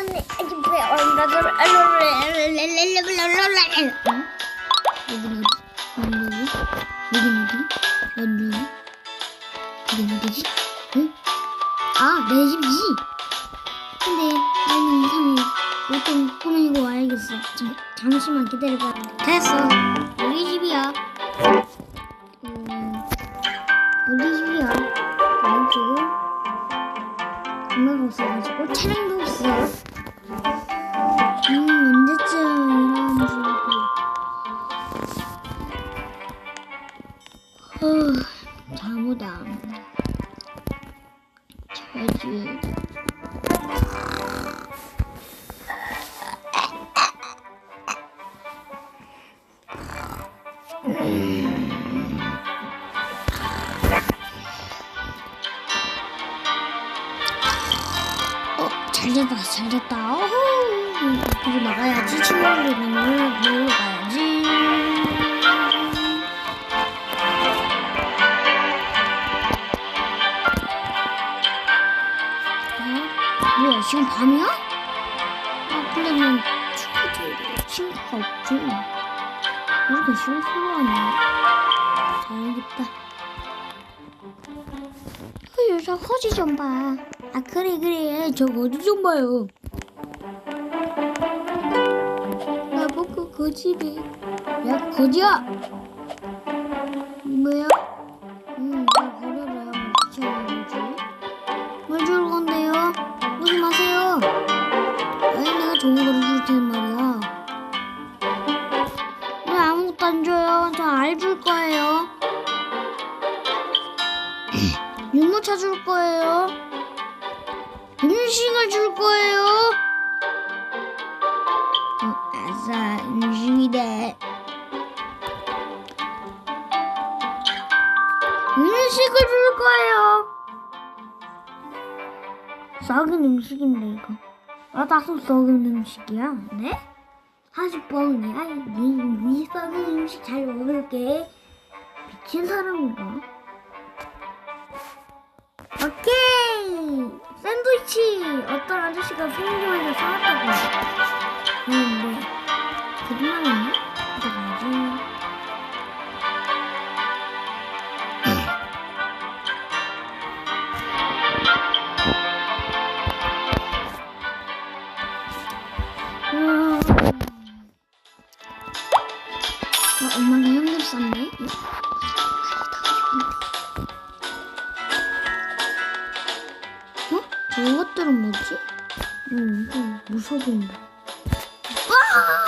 나네 아기 뭐야 여긴 어디? 여긴 어디? 여긴 어디? 여긴 어디? 여긴 어디지? 응? 아, 내 집이지? 근데 나는 이상해. 옷좀 꾸미고 와야겠어. 잠, 잠시만 기다려봐. 됐어. 우리 집이야. 음, 우리 집이야. 왼쪽은 엄마가 없어가지고 차량도 없어. 음, 언제쯤 일어나는지. 후, 잠보다. 자야지. 어, 잘 잤다, 잘 잤다. 어후. 밖으로 나가야지. 친구들이 놀러, 놀러 가야지. 어? 뭐야, 지금 밤이야? 아, 난 친구들, 친구가 없지. 왜 이렇게 심술하네. 자야겠다. 그 여자 허지 좀 봐. 아 그래 그래 저 어디 좀 봐요. 나보고 거지래. 야 거지야. 뭐야? 응, 나 버려라. 뭐 귀찮아지. 뭘 줄 건데요? 오지 마세요. 아니 내가 좋은 거를 줄 테는 말이야. 왜 아무것도 안 줘요? 저 알 줄 거예요. 유모차 줄 거예요. 음식을 줄 거예요. 어, 아싸, 음식이다. 음식을 줄 거예요. 썩은 음식인데 이거. 아, 나도 썩은 음식이야. 네? 사실 뻥이야. 네, 네 썩은 음식 잘 먹을게. 미친 사람인가? 샌드위치. 어떤 아저씨가 편의점에서 사왔다고. 그런데 거짓말이네 가져가야지. 음. 어, 엄마가 썼네 저것들은 뭐지? 음, 음 무서워 보인다. 아!